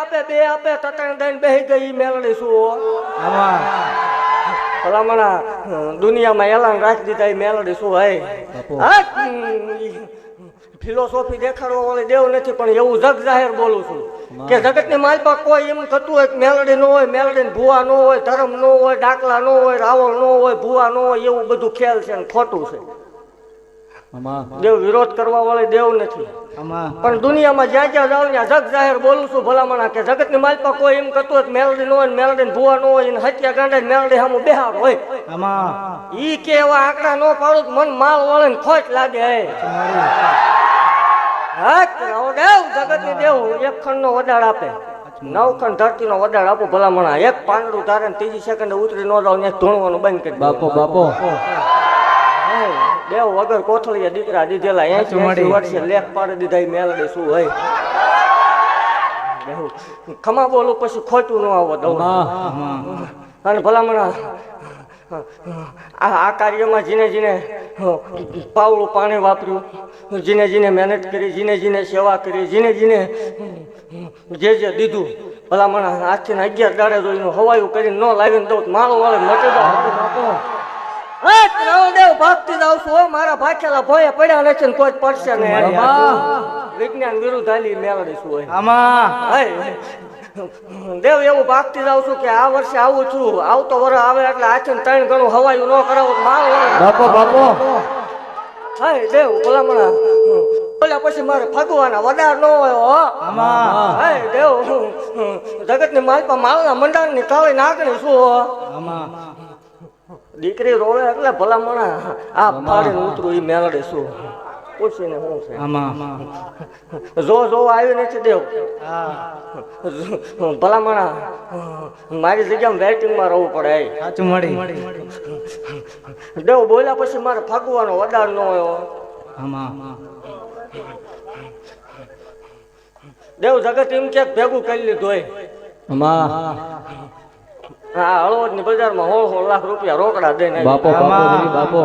આપે બે આપે તતણ દઈને બેહી ગઈ ઈ મેલડી શું આમાં ભલામણા દુનિયામાં એલાન રાખી દીધા એ મેલડી શું હે. ફિલોસોફી દેખાડવા વાળી દેવ નથી પણ એવું જગ જાહેર બોલું છું. કે જગતની માલપા કોઈ એમ થતું હોય કે મેલડી ન હોય મેલડી ભૂવા ન હોય ધર્મ ન હોય ડાકલા ન હોય રાવણ ન હોય ભૂવા ન હોય એવું બધું ખેલ છે ને ખોટું છે. દેવ વિરોધ કરવા વાળી દેવ નથી. પણ દુનિયામાં જ્યાં જ્યાં જાઉં ત્યાં જગ જાહેર બોલું છું ભલામણા કે જગતની માલપા કોઈ એમ કરતું હોય મેલડી ન હોય મેલડી ને ભૂવા ન હોય હત્યા ગાંડા મેલડી સામે બેહાર હોય. ઈ કે એવા આંકડા ન પાડું મન માલ વળે ને ખોટ લાગે. દેવ જગતની દેવ એક ખંડ નો વડાડ આપે. નવ ખંડ ધરતી નો વડાડ આપો ભલામણા. એક પાંદડું તારે ત્રીજી સેકન્ડ ઉતરી ન જાવ ને ધૂણવાનું બંધ કરી બાપો બાપો. દેવ વગર કોથળીએ દીકરા દીધેલા ચુમાડી. વર્ષે લેખ પાડી દીધા મેલડી શું હોય? ખમા બોલું પછી ખોટું ન આવો દઉં. અને ભલામણ આ આ કાર્યમાં જીને જીને પાવળું પાણી વાપર્યું જીને જીને મહેનત કરી જીને જીને સેવા કરી જીને જીને જે જે દીધું ભલામણ આજથી અગિયાર દાડે જોઈને હવાયું કરીને ન લાવીને દઉં તો મારો વાળે મટી ત્રણદેવ ભક્તિ જાઉં છું મારા ભાખેલા ભોય પડ્યા નથી ને કોઈ પડશે ને વિજ્ઞાન વિરુદ્ધ હાલી મેળવી આમાં. દેવ એવું ભાગતી જાઉં છું કે આ વર્ષે આવું છું. આવતો વર્ષ આવે એટલે આચન ને ત્રણ ગણું હવાયું ન કરાવું મારું. બાપો બાપો. હાય દેવ ભલામણા. બોલ્યા પછી મારે ફગવાના વડાર ન હોય હો. દેવ. જગતની માલપા માલના મંડાણની કાળી નાગણી શું હો? આમાં. દીકરી રોવે એટલે ભલામણા આ પાડે ઉતરું એ મેળડે શું? પૂછીને શું છે? આમાં. જો જો આવ્યો નથી દેવ. હા. ભલામણા મારી જગ્યામાં વેટિંગમાં રહેવું પડે સાચું મળી. દેવ બોલ્યા પછી મારે ફાગવાનો વડાર ન હોય આમાં. દેવ જગત એમ ક્યાંક ભેગું કરી લીધું હોય આમાં. હા હળવદની બજારમાં હોળ હોળ લાખ રૂપિયા રોકડા દઈને આવી. બાપો બાપો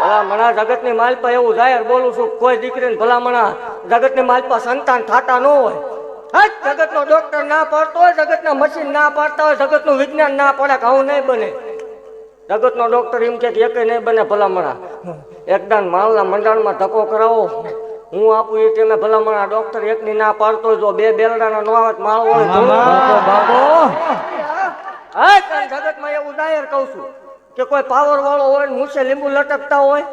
ભલામણા જગતની માલપા એવું જાહેર બોલું છું કોઈ દીકરીને ભલામણા જગતની માલપા સંતાન થાતા ન હોય. જગત નો ડોક્ટર ના પાડતો હોય જગત ના મશીન ના પાડતા હોય જગતનું વિજ્ઞાન ના પડે કે આવું નહીં બને. જગત નો ડોક્ટર એમ કે એક નહીં બને ભલામણા. એકદમ માલના મંડાણમાં ધક્કો કરાવો. હું આપું એ ટાઈમે ભલામણા ડોક્ટર એકની ના પાડતો જો બે બેલડાના નો આવે માળો હોય બાપો હા. કારણ જગતમાં એવું જાહેર કહું છું કે કોઈ પાવર વાળો હોય ને મૂછે લીંબુ લટકતા હોય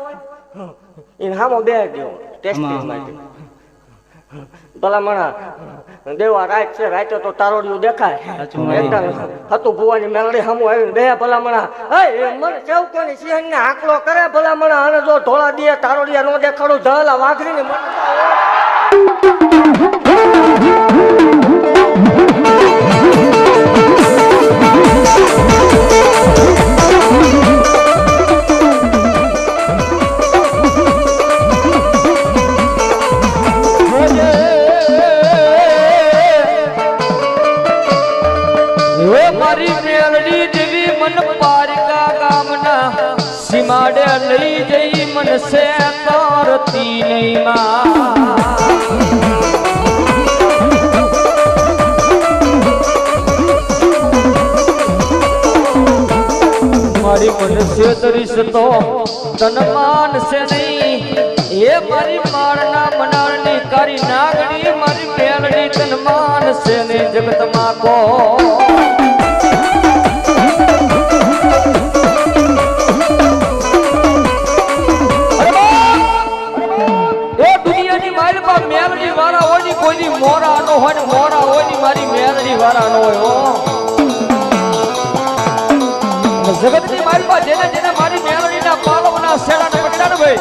એને હામો બે ગયો ટેસ્ટિંગ માટે ભલામણા. દેવા રાત છે રાતે તો તારોડિયું દેખાય. હતું ભુવાની મેલડી હામું આવીને બે ભલામણા. હે મને સેવકોની સિંહ ને આંકડો કરે ભલામણા. અને જો ધોળા દે તારોડિયા નો દેખાડું ધલા વાઘરી મને મન પારકા ગામના સીમાડે લઈ જઈ મન સે તારતી નહીં માં. મારી મન સે તરીસ તો તન માન છે નહીં. એ મારી માળના મનાળની કારી નાગણી મારી મેલડી તન માન છે ને જગતમાં કો મોરા નો હોય ને મોરા હોયની મારી મેલડી વાળા નો હોય, હો. ની જગતની પાસે જેને જેને મારી મેલડીના પાલવના શેડા ને પકડા ને ભાઈ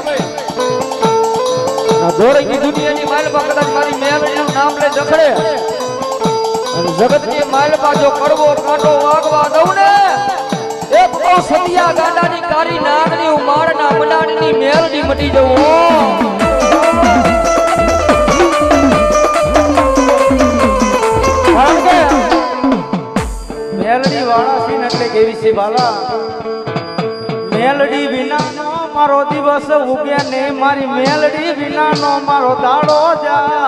કદાચ મારી મેલડીનું નામ લે જખડે. અને જગતની માલમાં જો કડવો, કાંટો વાગવા દઉં ને, એક તો સતિયા ગાડાની કારી નાગની ઉમાડના મનાડની મેલડી મટી જવું મેલડી વાળા સીન ને એટલે કેવી છે બાલા? મેલડી વિનાનો મારો દિવસ ઉગે ને મારી મેલડી વિનાનો મારો દાડો જાય.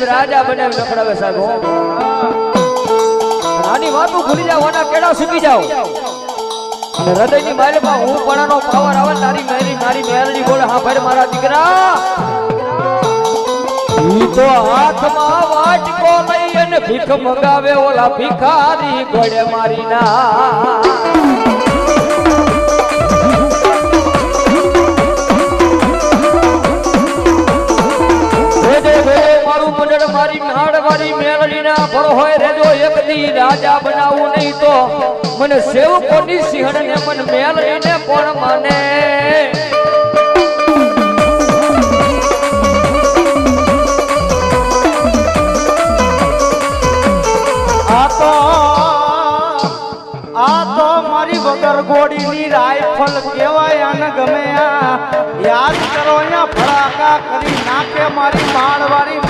સાહેબ રાજા બનાવી નખડાવે સાહેબ. નાની વાતો ભૂલી જાવ આના કેળા સુકી જાવ હૃદયની માલમાં હું પણાનો પાવર આવે, તારી મેરી, મારી મેલડી બોલે, હા ભાઈ મારા દીકરા. ઈ તો હાથમાં વાટકો લઈ અને ભીખ મગાવે ઓલા ભિખારી ગોળે મારી ના. મારી હાડ મારી ના ભરો હોય રેજો એક દી રાજા બનાવું નહીં તો. મને સેવકોની સિંહણ ને મન મેલડી ને કોણ માને તો, આ તો મારી વગર ગોળીની રાયફલ કહેવાય આને ગમે યાદ કરો અહીંયા ફડાકા કરી નાખે મારી માળવાળી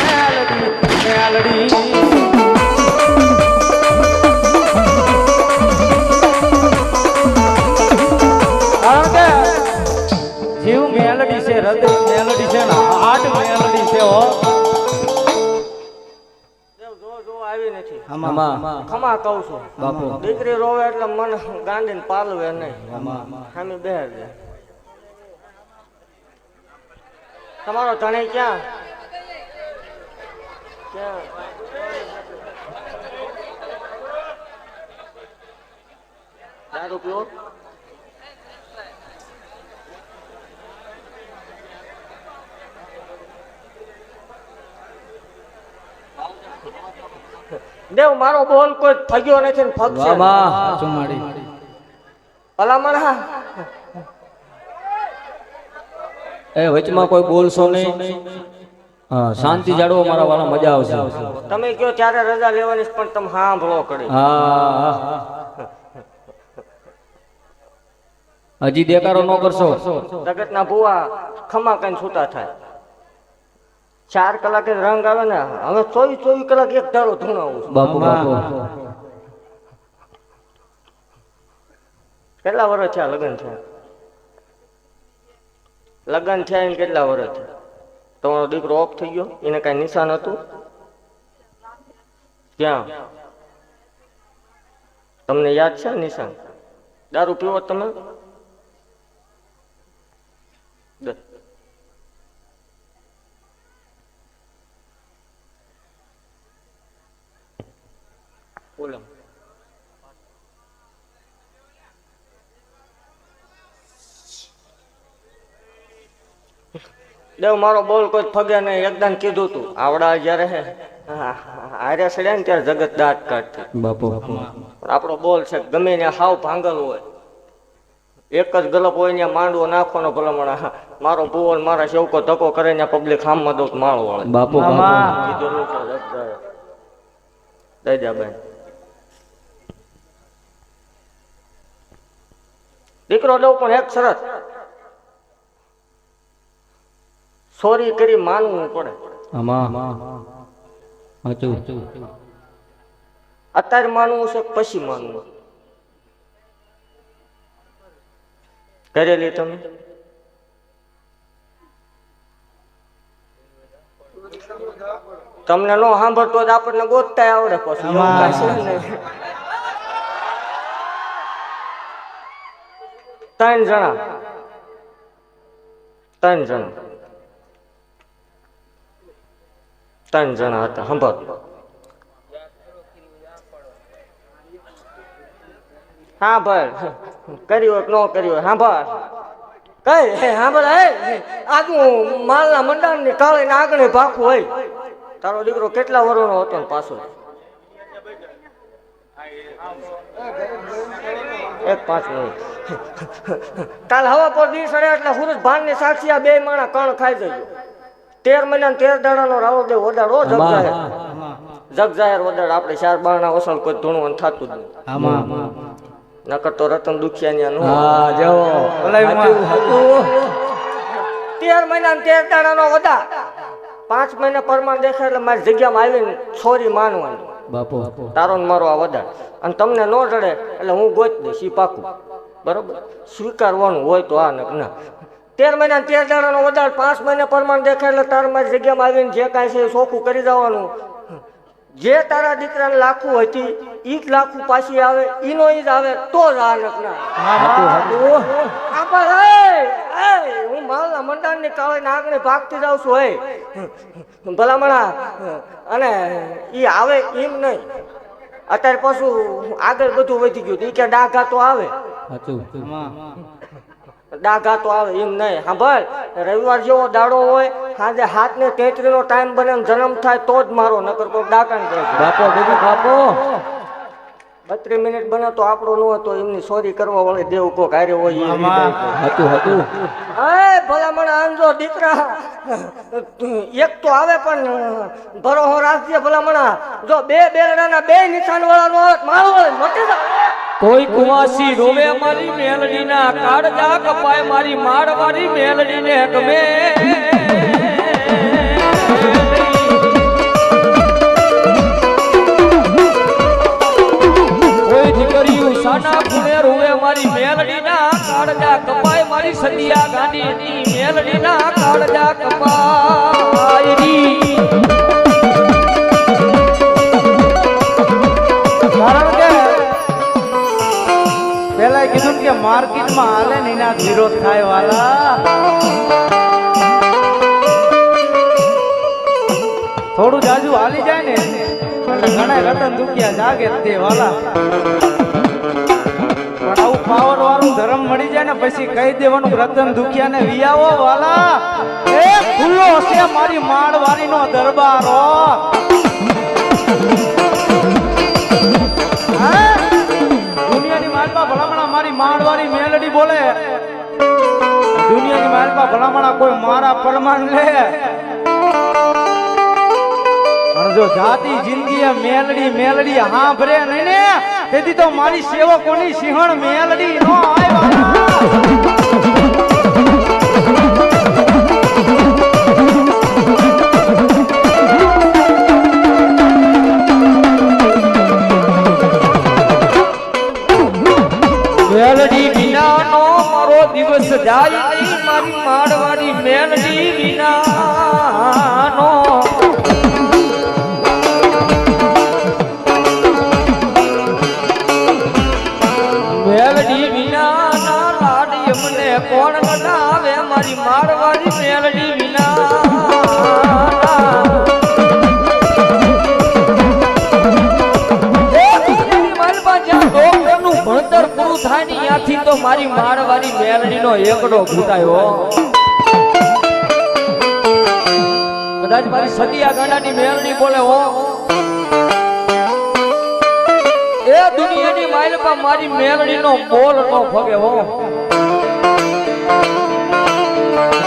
જીવ મેલડી છે હૃદય મેલડી છે ને હાર્ટ મેલડી છે હો ખમા કહું છું દીકરી રોવે એટલે મન ગાંડીને પાલવે નહીં. સામે બેર તમારો ધણી ક્યાં? ક્યાં દારૂ દેવ મારો બોલ કોઈ ફગ્યો નથી ને ફગશે ભલામણ હા. એ વચમાં કોઈ બોલશો નહીં? શાંતિ જાળવો મારા વાળા મજા આવશે. તમે કયો ત્યારે રજા લેવાની પણ તમે સાંભળો કરી હજી દેકારો ન કરશો. જગતના ભુવા ખમા કઈ છૂટા થાય. ચાર કલાકે રંગ આવે ને હવે ચોવીસ ચોવીસ કલાક એક ધારો ધૂણાવું છું. બાપુ બાપુ. કેટલા વર્ષ થયા લગ્ન થયા? લગ્ન થયા એને કેટલા વર્ષ થયા? તમારો દીકરો ઓફ થઈ ગયો. એને કઈ નિશાન હતું? ક્યાં? તમને યાદ છે નિશાન? દારૂ પીવો તમે? બોલો. દેવ મારો બોલ કોઈ ફગે નહીં. એકદમ કીધું તું. આવડા જયારે હે. હારે સડે ને ત્યારે જગત દાંત કાઢતી. બાપુ. પણ આપણો બોલ છે ગમે ને હાવ ભાંગલ હોય. એક જ ગલપ હોય ને માંડવો નાખવાનો ભલામણ. મારો ભૂવો મારા શેવકો ધક્કો કરે ને પબ્લિક હામમાં દઉં માળો વાળે. બાપુ. દઈજાબેન દીકરો લઉં પણ એક શરત. સોરી કરી માનવું પડે. અત્યારે માનવું છે પછી માનવું? કરેલી તમે? તમને નો સાંભળતો જ આપણને ગોતતા આવડે પછી. ત્રણ જણા. ત્રણ જણા. ત્રણ જણા હતા. સાંભળ હા ભાઈ કર્યો ન કર્યો સાંભળ કઈ? હે સાંભળ હે. આગું માલના મંડાણની કાળે ને આગળ ભાખું હોય. તારો દીકરો કેટલા વર્ષનો હતો ને પાછો? એક પાંચ મિનિટ. કાલ હવા પર દિવસ એટલે સુરજ ભાન ને સાક્ષી આ બે માણા કણ ખાઈ જજો. તેર મહિના તેર દાડા નો રાવો દે ઓદાડો જગજાહેર જગ જાહેર ઓદાડ આપણે ચાર બારણા ઓસલ કોઈ ધૂણું થતું જ નહીં. નકર તો રતન દુખિયા નું તેર મહિના તેર દાડાનો ઓદા પાંચ મહિના પરમાણ દેખાય એટલે મારી જગ્યામાં આવીને છોરી માનવાની. બાપુ. તારો ને મારો આ વધાર. અને તમને ન જડે એટલે હું ગોત દઈશ ઈ પાકું. બરોબર? સ્વીકારવાનું હોય તો આ નક ના. તેર મહિના ને તેર દાડાનો વધાર પાંચ મહિના પરમાણ દેખાય એટલે તાર મારી જગ્યામાં આવીને જે કાંઈ છે એ ચોખ્ખું કરી દેવાનું. જે તારા દીકરાને લાખું હતી ઈ જ લાખું પાછી આવે ઈનો ઈ જ આવે તો જ આ ના એ, એ, હું માલના મંડાણની કાળે નાગને ભાગતી જાઉં છું હે. ભલામણા અને ઈ આવે એમ નહીં. અત્યારે પાછું આગળ બધું વધી ગયું ઈ કે ડાઘા તો આવે. ડાઘા તો આવે એમ નહીં. સાંભળ રવિવાર જેવો દાડો હોય, સાંજે હાથ ને તેત્રી નો ટાઈમ બને જન્મ થાય તો જ મારો, નકર કોઈ ડાકા બાપો બીજું બાપો. બત્રીસ મિનિટ બને તો આપણો ન હતો એમની સોરી કરવા વાળી દેવ કો કાર્ય હોય એ આમાં. હતું હતું. એ ભલામણ આંજો દીકરા. એક તો આવે પણ ભરોહો રાખજે ભલામણા. જો બે બેરડાના બે નિશાન વાળા નો હોત મારો હોય મટી જાય કોઈ કુવાસી રોવે મારી મેલડીના. કાળજા કપાય મારી મારી મેલડી ગમે. સાના ખૂણે રોવે મારી મેલડી ના કાળજા કપાય, મારી સદિયા ગાંડી ની મેલડી ના કાળજા કપાય કારણ કે પેલા કીધું કે માર્કેટમાં હાલે ને એના વિરોધ થાય વાલા. થોડું જાજુ હાલી જાય ને ઘણા રતન દુખિયા જાગે તે વાલા. આવું પાવર વાળું ધર્મ મળી જાય ને પછી કહી દેવાનું, રતન દુખિયા ને વિયાવો, વાલા. એ ખુલ્લો હશે મારી માળવારી નો દરબારો? દુનિયાની માલપા ભલામણા મારી માળવારી મેલડી બોલે. દુનિયાની માલપા ભલામણા કોઈ મારા પરમાન લે. જો જાતિ, જિંદગી, મેલડી મેલડી હાંભરે નહીં ને તેથી તો મારી સેવકોની સિંહણ મેલડી નો આવ્યા મેલડી વિનાનો મારો દિવસ જાય નહીં, મારી માડવાડી થાય ત્યાંથી તો મારી માળવાળી મેલડીનો એકડો ફૂટાયો કદાચ મારી સદિયા ગાડાની મેલડી બોલે હો. એ દુનિયાની માઇલપા મારી મેલડીનો બોલ નો ફગે હો.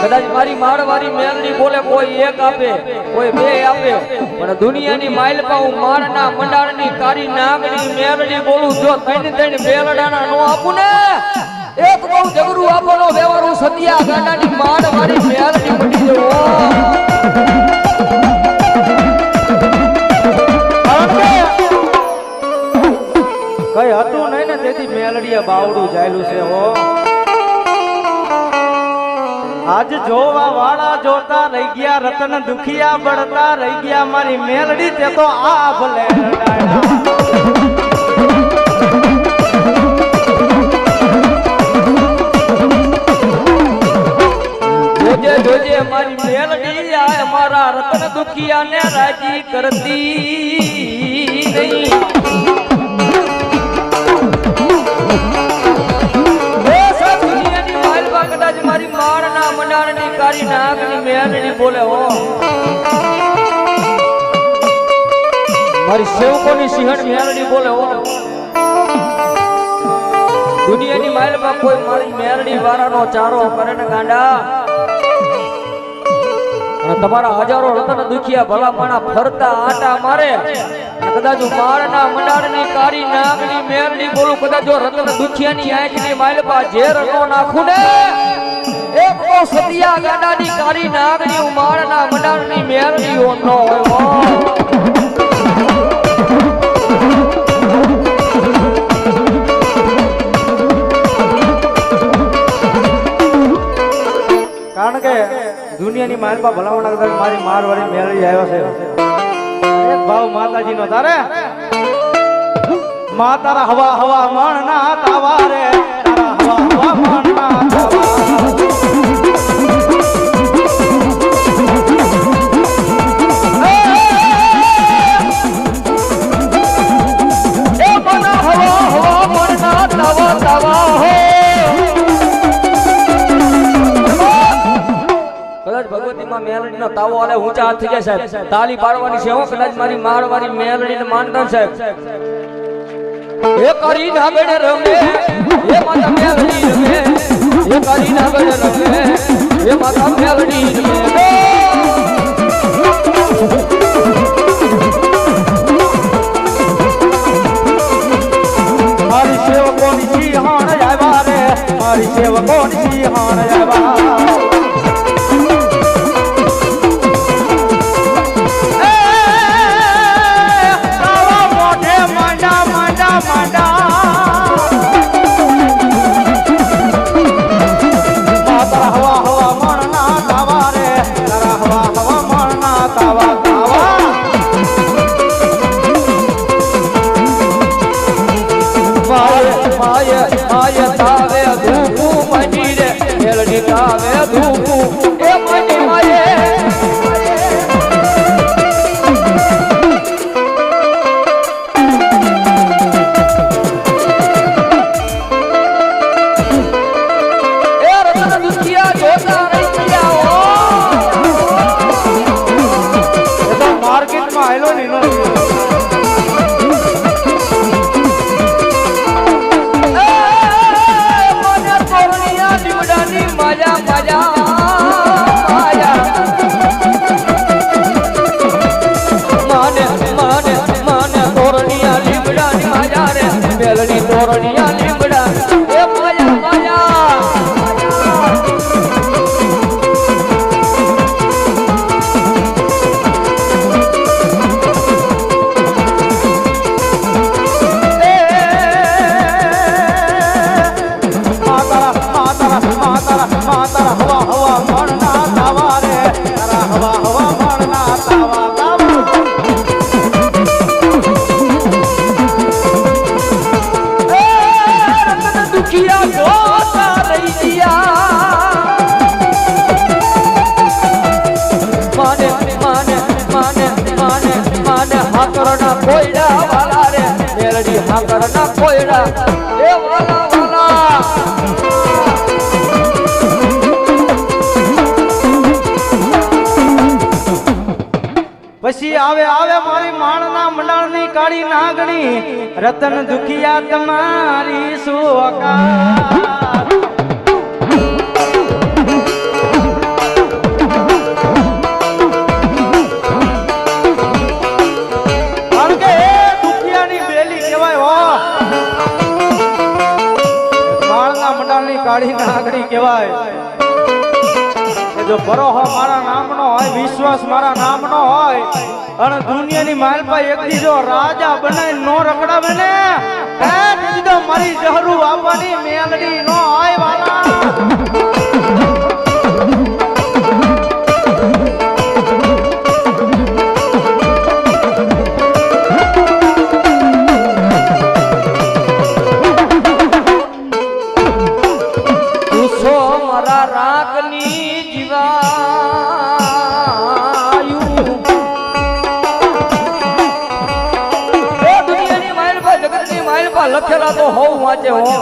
કદાચ મારી માળવાળી મેલડી બોલે, કોઈ એક આપે, કોઈ બે આપે પણ દુનિયાની માઇલપા હું મારના મંડાળની કારી નાગની મેલડી બોલું, જો તૈન તૈન બેલડાના નો આપું ને? એક બહુ જબરું આપવાનો વ્યવહાર હું સતિયા માડ મારી મેરડી પડી જવો કઈ હતું નહીં ને, તેથી મેલડીએ બાવડું જાયલું છે, હો. આજ જોવા વાળા જોતા રહી ગયા, રતન દુખિયા બળતા રહી ગયા, મારી મેલડી તે તો આ ભલે રડાયા. જોજે, મારી મેલડી આ મારા રતન દુખિયા ને રાજી કરતી નહીં મારી સેવકોની દુનિયાની માઇલમાં ચારો કરે ને ગાંડા. તમારા હજારો રતન દુખિયા ભલામણા ફરતા આટા મારે. કદાચ માળના મંડાળની કારી નાગની મેરની બોલું, કદાચ જો રતન દુખિયાની આંખની માઇલમાં ઝેર નાખું ને. સતિયા ગાડાની કારી નાગની હું માળના મંડાળની મેરની ઓ ન હોય. કારણ કે દુનિયાની માલમાં ભલામણ કરતા મારી મારવાળી મેળવી આવ્યો છે. ભાવ માતાજી નો તારે મા તારા હવા હવા મણ ના તાવા રે તારા હવા હવા મણ તાવો આલે ઊંચા હાથ થઈ જાય સાહેબ. તાલી પાડવાની છે હું કદાચ મારી મારવાળી મેલડીને માનતા સાહેબ. એ કરી નાગડે રમે, એ માતા મેલડી રમે. એ કરી નાગડે રમે, એ માતા મેલડી રમે. મારી સેવકોની સિંહણ આવ્યા રે, મારી સેવકોની સિંહણ આવ્યા હાકરના કોયડા વાલા રે. મેલડી હાકરના કોયડા. એ વાલા વાલા. પછી આવે આવે મારી માણના મંડળની કાળી નાગણી. રતન દુખિયા તમારી સુવકાર મંડળની કાળી નાગણી કહેવાય. જો ભરોહો મારા નામનો હોય, વિશ્વાસ મારા નામનો હોય, અને દુનિયાની માલપા એક દી જો રાજા બનાવી નો રખડાવે ને તેથી મારી જહરું આપવાની મેલડી નો હોય હો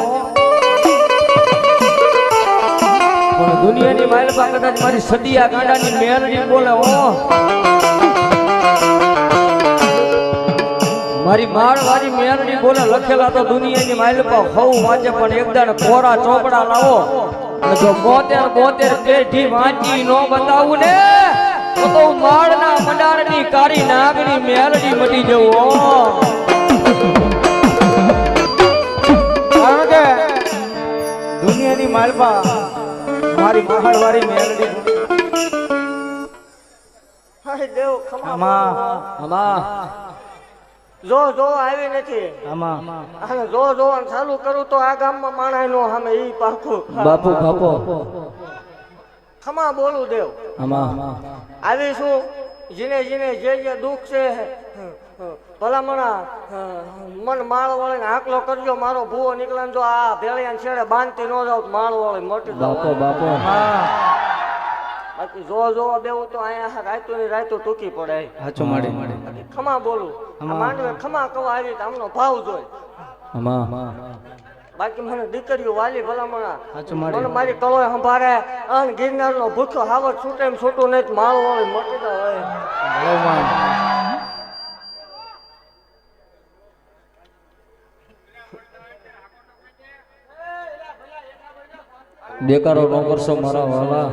પણ દુનિયાની માઇલ પર કદાચ મારી સદિયા ગાડાની મેલડી બોલે હો. મારી માળવારી મેલડી બોલે લખેલા તો દુનિયાની માઇલ પર હોવ વાંચે, પણ એકદમ કોરા ચોપડા લાવો. જો બોતેર બોતેર પેઢી વાંચી નો બતાવું ને, તો માળના મડારની કાળી નાગની મેલડી મટી જવું કારણ કે દુનિયાની માલપા મારી મહાડવારી મેલડી. હાય દેવ ખમા આમાં જો જો આવી નથી. આમાં. અને જો જોવાનું ચાલુ કરું તો આ ગામમાં માણાય નો સામે ઈ પાખું બાપુ બાપો. ખમા બોલું દેવ. આમાં. આવી શું જીને જીને જે જે દુઃખ છે ભલામણા મન માળ વાળીને આકલો કરજો મારો ભૂવો નીકળે જો આ ભેળિયા છેડે બાંધતી ન જાવ તો માળ વાળી મોટી બાપો બાપો. બાકી જો જો દેવું તો અહીંયા રાયતું ની રાયતું ટૂંકી પડે. સાચું માડી. બાકી ખમા બોલું. માંડવે ખમા કવા આવી તો આમનો ભાવ જોઈ બાકી મને દીકરીઓ વાલી ભલામણા. મને મારી કલોય સંભાળે. અન ગિરનાર નો ભૂખો હાવર છૂટે એમ છૂટું નહીં માળ વાળી મોટી હોય દેકારો ન કરશો મારા વાલા.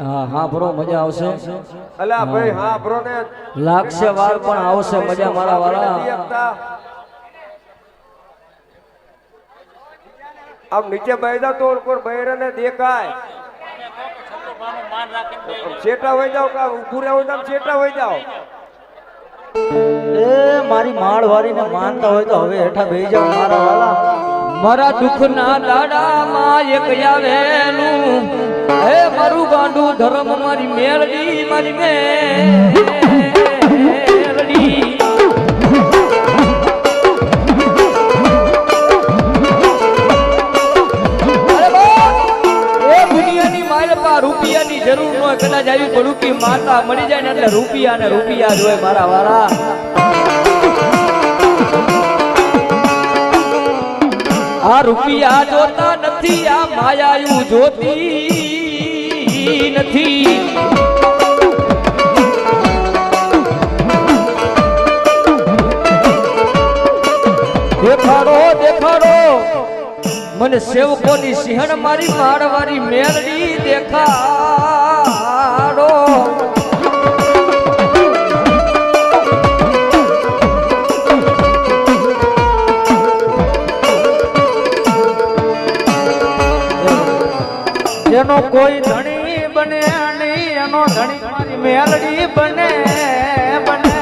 હા હા બ્રો મજા આવશે. અલા ભાઈ હા બ્રો ને લાગશે વાર પણ આવશે મજા મારા વાળા આમ નીચે બેસા તો કોણ બહેરા ને દેખાય. છેટા હોય જાવ કા ઉભું રહેવું આમ છેટા હોય જાવ એ મારી માળવારીને માનતા હોય તો હવે હેઠા બેસી જાવ મારા વાલા. મારા દુઃખના દાડામાં એક આવેલું. હે મારું ગાંડું ધર્મ મારી મેળડી મારી મેલડી. માલપા રૂપિયાની જરૂર ન હોય, કદાચ આવી બળુકી માતા મળી જાય ને એટલે રૂપિયા ને રૂપિયા જ હોય મારા વાળા. આ રૂપિયા જોતા નથી, આ માયાયું જોતી નથી. એ દેખાડો મને સેવકોની સિંહણ મારી માળવારી મેળવી દેખાડો. જેનો કોઈ ધણી બને એનો ધણી મારી મેલડી બને બને.